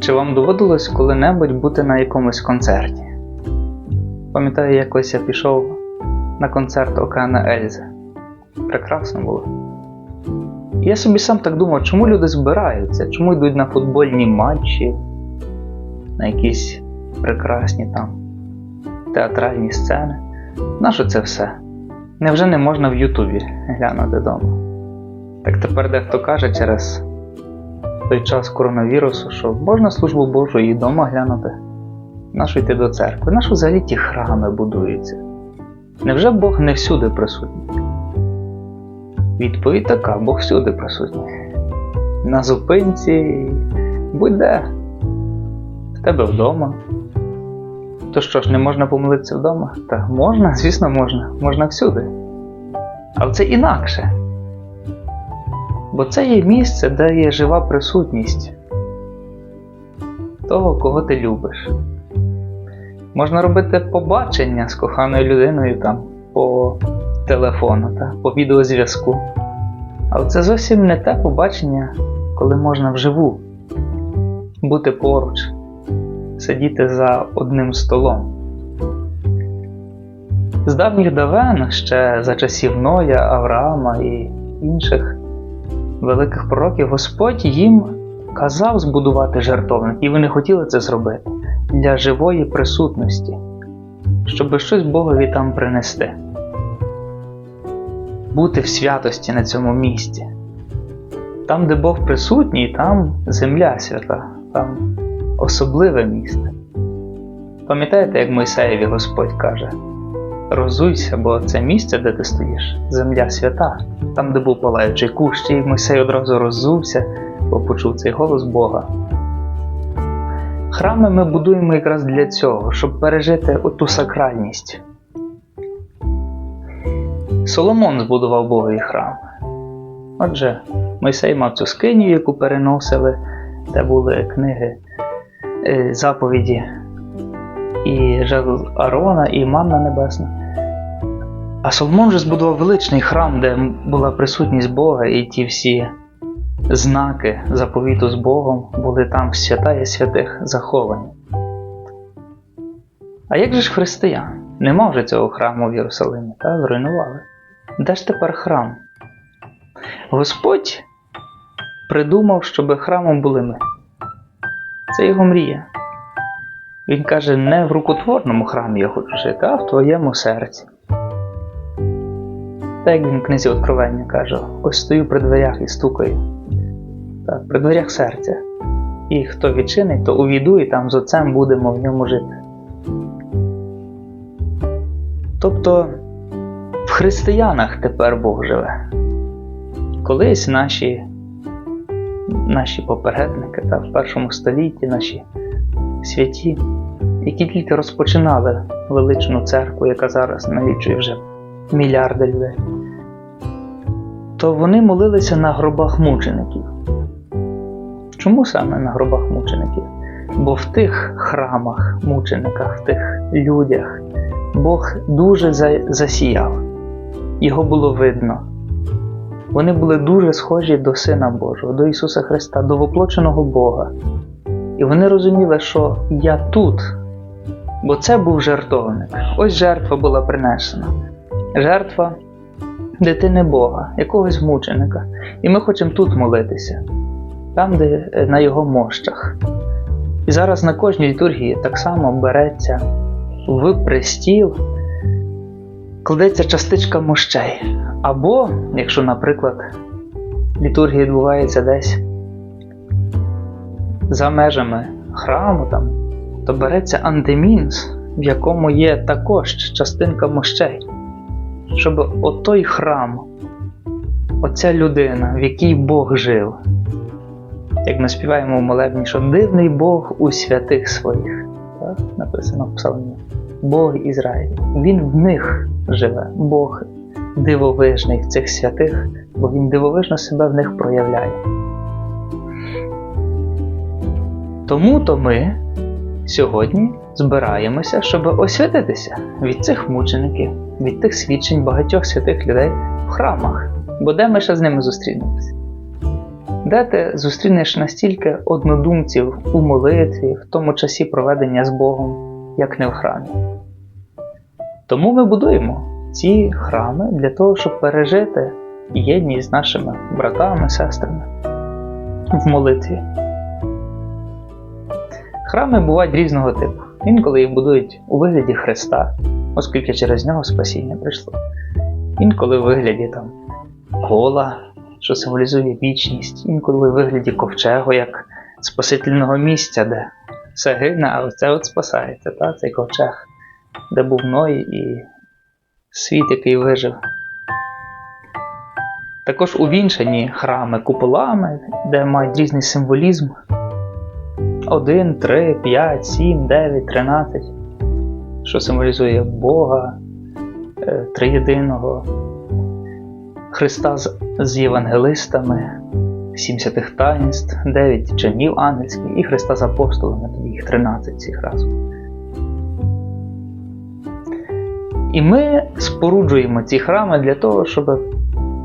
Чи вам доводилось коли-небудь бути на якомусь концерті? Пам'ятаю, якось я пішов на концерт Океана Ельзи. Прекрасно було. Я собі сам так думав, чому люди збираються, чому йдуть на футбольні матчі, на якісь прекрасні там театральні сцени. Нащо це все? Невже не можна в Ютубі глянути вдома? Так тепер дехто каже через той час коронавірусу, що можна службу Божу і вдома глянути. Нащо йти до церкви? Нащо взагалі ті храми будуються? Невже Бог не всюди присутній? Відповідь така, Бог всюди присутній. На зупинці, будь-де. В тебе вдома. То що ж, не можна помолитися вдома? Та можна, звісно, можна. Можна всюди. Але це інакше. Бо це є місце, де є жива присутність того, кого ти любиш. Можна робити побачення з коханою людиною там по телефону, та, по відеозв'язку. Але це зовсім не те побачення, коли можна вживу бути поруч, сидіти за одним столом. З давніх давен, ще за часів Ноя, Авраама і інших великих пророків, Господь їм казав збудувати жертовник, і вони хотіли це зробити для живої присутності, щоб щось Богові там принести. Бути в святості на цьому місці. Там, де Бог присутній, там земля свята, там особливе місце. Пам'ятаєте, як Мойсеєві Господь каже: Розуйся, бо це місце, де ти стоїш, земля свята, там, де був палаючий кущ, і Мойсей одразу роззувся, бо почув цей голос Бога. Храми ми будуємо якраз для цього, щоб пережити оту сакральність. Соломон збудував Богові храм. Отже, Мойсей мав цю скиню, яку переносили, де були книги е, заповіді і жезл Арона, і Манна Небесна. А Соломон вже збудував величний храм, де була присутність Бога, і ті всі знаки заповіту з Богом були там свята і святих заховані. А як же ж християн? Нема вже цього храму в Єрусалимі, та зруйнували. Де ж тепер храм? Господь придумав, щоб храмом були ми. Це його мрія. Він каже, не в рукотворному храмі я хочу жити, а в твоєму серці. Так як він в книзі Откровення каже, ось стою при дверях і стукаю. Так, при дверях серця. І хто відчинить, то увійду, і там з отцем будемо в ньому жити. Тобто в християнах тепер Бог живе. Колись наші, наші попередники та в першому столітті, наші святі, які тільки розпочинали величну церкву, яка зараз налічує вже мільярди людей, то вони молилися на гробах мучеників. Чому саме на гробах мучеників? Бо в тих храмах, мучениках, в тих людях Бог дуже засіяв, його було видно. Вони були дуже схожі до Сина Божого, до Ісуса Христа, до воплоченого Бога. І вони розуміли, що я тут, бо це був жертовник. Ось жертва була принесена. Жертва дитини Бога, якогось мученика. І ми хочемо тут молитися, там, де е, на його мощах. І зараз на кожній літургії так само береться в престіл, кладеться частичка мощей. Або, якщо, наприклад, літургія відбувається десь за межами храму, там, то береться антимінс, в якому є також частинка мощей, щоб отой храм, оця людина, в якій Бог жив, як ми співаємо в молебні, що дивний Бог у святих своїх, так? написано в псалмі. Бог Ізраїль. Він в них живе, Бог дивовижний в цих святих, бо Він дивовижно себе в них проявляє. Тому то ми сьогодні збираємося, щоб освятитися від цих мучеників, від тих свідчень багатьох святих людей в храмах. Бо де ми ще з ними зустрінемося? де ти зустрінеш настільки однодумців у молитві, в тому часі проведення з Богом, як не в храмі. Тому ми будуємо ці храми для того, щоб пережити єдність з нашими братами, сестрами в молитві. Храми бувають різного типу. Інколи їх будують у вигляді Христа, оскільки через нього спасіння прийшло. Інколи в вигляді там кола, що символізує вічність, інколи в вигляді ковчегу, як спасительного місця, де все гине, а це от спасається, та? цей ковчег, де був Ной і світ, який вижив. Також увінчані храми куполами, де мають різний символізм. 1, 3, 5, 7, 9, 13, що символізує Бога, е, Триєдиного, Христа з, євангелистами, 7 святих таїнств, 9 чинів ангельських і Христа з апостолами, тоді їх 13 всіх разом. І ми споруджуємо ці храми для того, щоб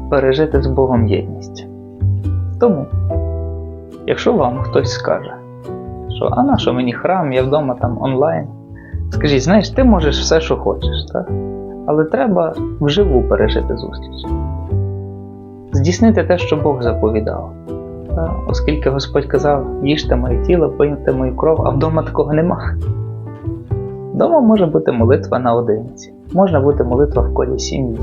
пережити з Богом єдність. Тому, якщо вам хтось скаже, що а на що мені храм, я вдома там онлайн. Скажіть, знаєш, ти можеш все, що хочеш, так? але треба вживу пережити зустріч. Здійснити те, що Бог заповідав. Так? Оскільки Господь казав, їжте моє тіло, пийте мою кров, а вдома такого нема. Вдома може бути молитва наодинці, можна бути молитва в колі сім'ї.